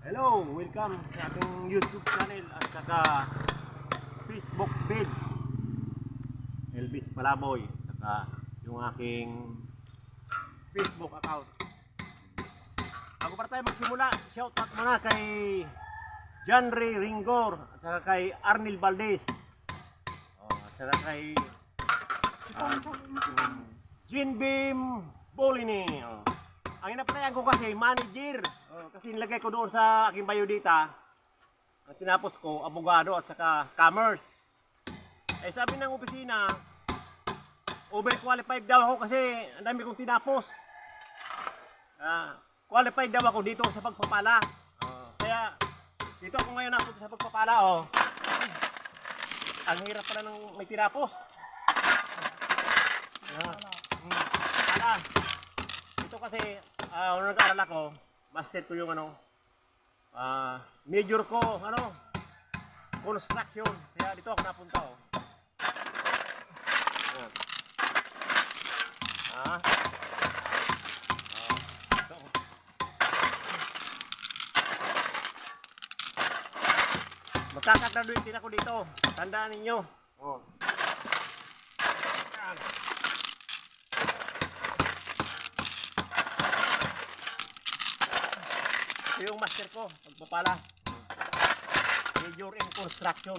Hello, welcome sa ating YouTube channel at saka Facebook page. Elvis Palaboy, saka yung aking Facebook account. Bago para tayo magsimula, shout out muna kay John Ray Ringor at saka kay Arnil Valdez. Oh, at saka kay uh, Jean Beam Bolini. Oh. Ang inapatayan ko kasi manager. Oh, kasi nilagay ko doon sa aking biodata. Ang tinapos ko, abogado at saka commerce. Eh sabi ng opisina, overqualified daw ako kasi ang dami kong tinapos. Ah, qualified daw ako dito sa pagpapala. Oh, kaya dito ako ngayon napunta sa pagpapala. Oh. Ang hirap pala ng may tinapos. Ah, hmm, pala. Ito kasi, ah, uh, nag-aaral ako, master ko yung ano, ah, major ko, ano, construction. Kaya dito ako napunta, oh. Ayan. Ah. Magkakagraduate din ako dito. Tandaan ninyo. Oh. Ito yung master ko, pagpapala. Major in construction.